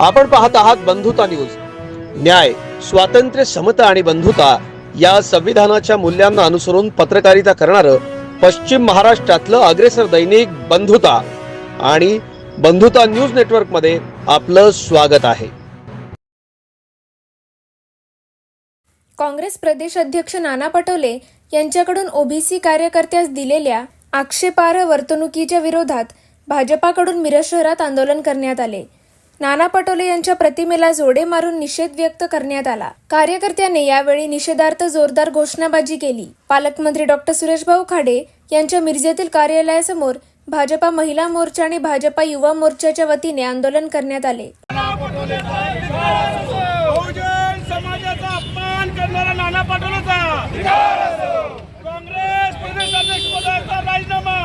आपण पाहत आहात बंधुता न्यूज. न्याय स्वातंत्र्य समता आणि बंधुता या संविधानाच्या मूल्यांना अनुसरून पत्रकारिता करणारं पश्चिम महाराष्ट्रातलं अग्रेसर दैनिक बंधुता आणि बंधुता न्यूज नेटवर्कमध्ये आपलं स्वागत आहे. काँग्रेस प्रदेश अध्यक्ष नाना पटोले यांच्याकडून ओबीसी कार्यकर्त्यास दिलेल्या आक्षेपार्ह वर्तणुकीच्या विरोधात भाजपाकडून मिरज शहरात आंदोलन करण्यात आले. नाना पटोले यांच्या प्रतिमेला जोडे मारून निषेध व्यक्त करण्यात आला. कार्यकर्त्यांनी यावेळी निषेधार्थ जोरदार घोषणाबाजी केली. पालकमंत्री डॉक्टर सुरेशभाऊ खाडे यांच्या मिरजेतील कार्यालयासमोर भाजपा महिला मोर्चा आणि भाजपा युवा मोर्चाच्या वतीने आंदोलन करण्यात आले. समाजाचा अपमान करणारा नाना पाटोलेचा काँग्रेस प्रदेश अध्यक्ष पदाचा राजीनामा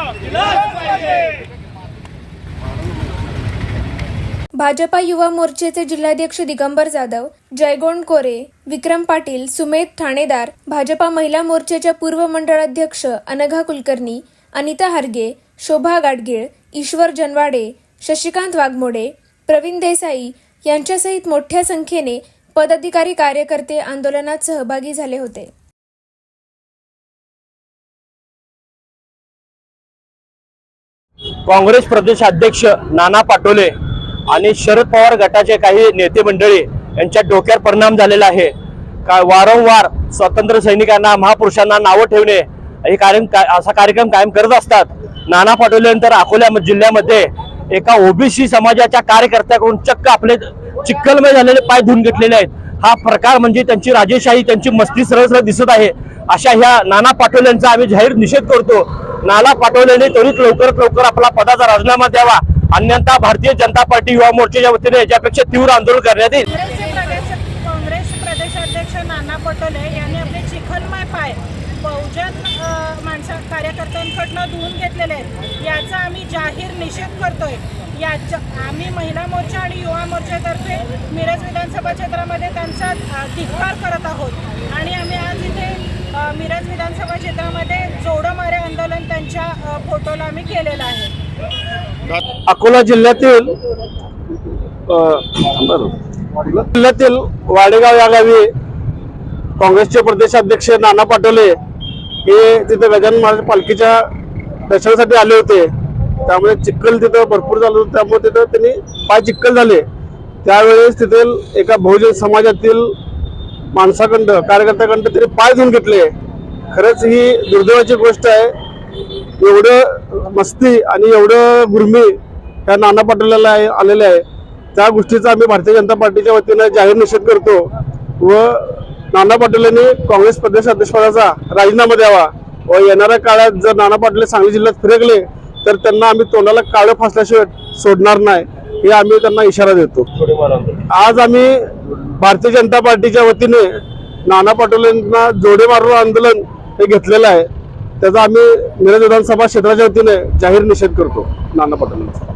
भाजपा युवा मोर्चेचे जिल्हाध्यक्ष दिगंबर जाधव जयगोंड कोरे विक्रम पाटील सुमेध ठाणेदार भाजपा महिला मोर्चाच्या पूर्व मंडळाध्यक्ष अनघा कुलकर्णी अनिता हरगे शोभा गाडगीळ ईश्वर जनवाडे शशिकांत वाघमोडे प्रवीण देसाई यांच्यासहित मोठ्या संख्येने पदाधिकारी कार्यकर्ते आंदोलनात सहभागी झाले होते. काँग्रेस प्रदेशाध्यक्ष नाना पाटोले आणि शरद पवार गटाचे काही नेते मंडळी यांच्या डोक्यावर परिणाम झालेला आहे. का वारंवार स्वातंत्र्य सैनिकांना महापुरुषांना नावं ठेवणे हे कार्यक्रम का- असा कार्यक्रम कायम करत असतात. नाना पाटोले नंतर अकोल्या जिल्ह्यामध्ये एका ओबीसी समाजाच्या कार्यकर्त्याकडून चक्क आपले चिक्कलमय झालेले पाय धुवून घेतलेले आहेत. हा प्रकार म्हणजे त्यांची राजेशाही त्यांची मस्ती सरळ सरळ दिसत आहे. अशा ह्या नाना पाटोल्यांचा आम्ही जाहीर निषेध करतो. नाना पाटोलेने त्वरित लवकरात लवकर आपला पदाचा राजीनामा द्यावा. अन्यथा भारतीय जनता पार्टी युवा मोर्चाच्या वतीने याच्यापेक्षा तीव्र आंदोलन करण्यात येईल. प्रदेश काँग्रेस प्रदेशाध्यक्ष नाना पटोले यांनी आपले चिखलमय पाय बहुजन माणसा कार्यकर्त्यांकडनं धुवून घेतलेले आहेत. याचा आम्ही जाहीर निषेध करतोय. याच्या आम्ही महिला मोर्चा आणि युवा मोर्चातर्फे मिरज विधानसभा क्षेत्रामध्ये त्यांचा धिक्कार करत आहोत. आणि आम्ही आज इथे मिरज विधानसभा क्षेत्रामध्ये जोडमारे आंदोलन त्यांच्या फोटोला आम्ही केलेलं आहे. अकोला जिल्ह्यातील जिल्ह्यातील वाडेगाव या गावी काँग्रेसचे प्रदेशाध्यक्ष नाना पाटोले हे तिथे गजानन महाराज पालखीच्या दर्शनासाठी आले होते. त्यामुळे चिखल तिथं भरपूर झालं होतं. त्यामुळे तिथं त्यांनी पाय चिखल झाले. त्यावेळेस तिथील एका बहुजन समाजातील माणसाखंड कार्यकर्त्याकडं त्यांनी पाय धुवून घेतले. खरंच ही दुर्दैवाची गोष्ट आहे. एवढं मस्ती आणि एवढं गुरमी या नाना पाटोलेला आलेले आहे. त्या गोष्टीचा आम्ही भारतीय जनता पार्टीच्या वतीनं जाहीर निषेध करतो व नाना पाटोलेंनी काँग्रेस प्रदेश अध्यक्षपदाचा राजीनामा द्यावा व येणाऱ्या काळात जर नाना पाटोले सांगली जिल्ह्यात फिरकले तर त्यांना आम्ही तोंडाला काळं फासल्याशिवाय सोडणार नाही हे आम्ही त्यांना इशारा देतो. आज आम्ही भारतीय जनता पार्टीच्या वतीने नाना पाटोलेंना जोडे मारून आंदोलन हे घेतलेलं आहे. त्याचा आम्ही मिरज विधानसभा क्षेत्राच्या वतीने जाहीर निषेध करतो नाना पाटोलेंचा.